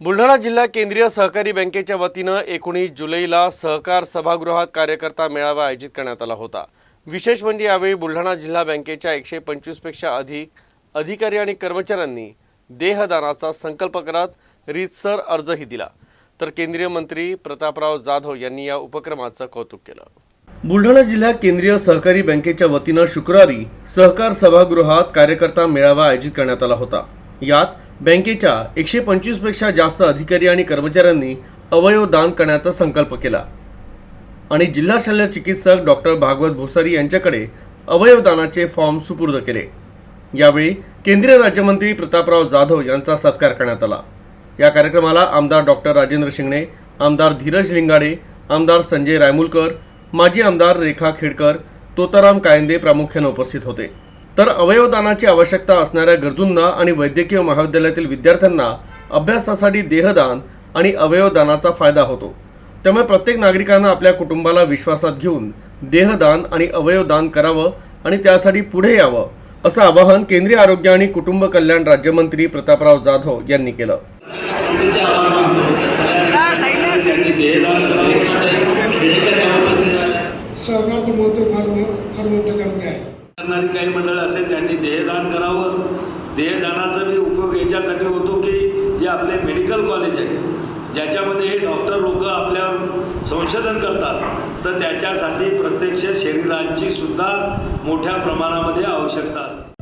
बुलढाणा जिल्हा केंद्रीय सहकारी बँकेच्या वतीनं एकोणीस जुलैला सहकार सभागृहात कार्यकर्ता मेळावा आयोजित करण्यात आला होता. विशेष म्हणजे यावेळी बुलढाणा जिल्हा बँकेच्या एकशे पंचवीसपेक्षा अधिक अधिकारी आणि कर्मचाऱ्यांनी देहदानाचा संकल्प करत रीतसर अर्जही दिला. तर केंद्रीय मंत्री प्रतापराव जाधव यांनी या उपक्रमाचं कौतुक केलं. बुलढाणा जिल्हा केंद्रीय सहकारी बँकेच्या वतीनं शुक्रवारी सहकार सभागृहात कार्यकर्ता मेळावा आयोजित करण्यात आला होता. यात बँकेच्या एकशे पंचवीसपेक्षा जास्त अधिकारी आणि कर्मचाऱ्यांनी अवयव दान करण्याचा संकल्प केला. आणि जिल्हा शल्य चिकित्सक डॉक्टर भागवत भोसारी यांच्याकडे अवयवदानाचे फॉर्म सुपूर्द केले. यावेळी केंद्रीय राज्यमंत्री प्रतापराव जाधव यांचा सत्कार करण्यात आला. या कार्यक्रमाला आमदार डॉक्टर राजेंद्र शिंगणे आमदार धीरज लिंगाडे आमदार संजय रायमुलकर माजी आमदार रेखा खेडकर तोताराम कायंदे प्रामुख्याने उपस्थित होते. तर अवयवदानाची आवश्यकता असणाऱ्या गरजूंना आणि वैद्यकीय महाविद्यालयातील विद्यार्थ्यांना अभ्यासासाठी देहदान आणि अवयवदानाचा फायदा होतो. त्यामुळे प्रत्येक नागरिकांना आपल्या कुटुंबाला विश्वासात घेऊन देहदान आणि अवयवदान करावं आणि त्यासाठी पुढे यावं असं आवाहन केंद्रीय आरोग्य आणि कुटुंब कल्याण राज्यमंत्री प्रतापराव जाधव यांनी केलं. महत्त्व फार फार मोठं आहे. करणारी काही मंडळ असेल त्यांनी देहदान करावं. देहदानाचा बी उपयोग याच्यासाठी होतो की जे आपले मेडिकल कॉलेज आहे ज्याच्यामध्ये हे डॉक्टर लोक आपल्यावर संशोधन करतात तर त्याच्यासाठी प्रत्यक्ष शरीरांची सुद्धा मोठ्या प्रमाणामध्ये आवश्यकता असते.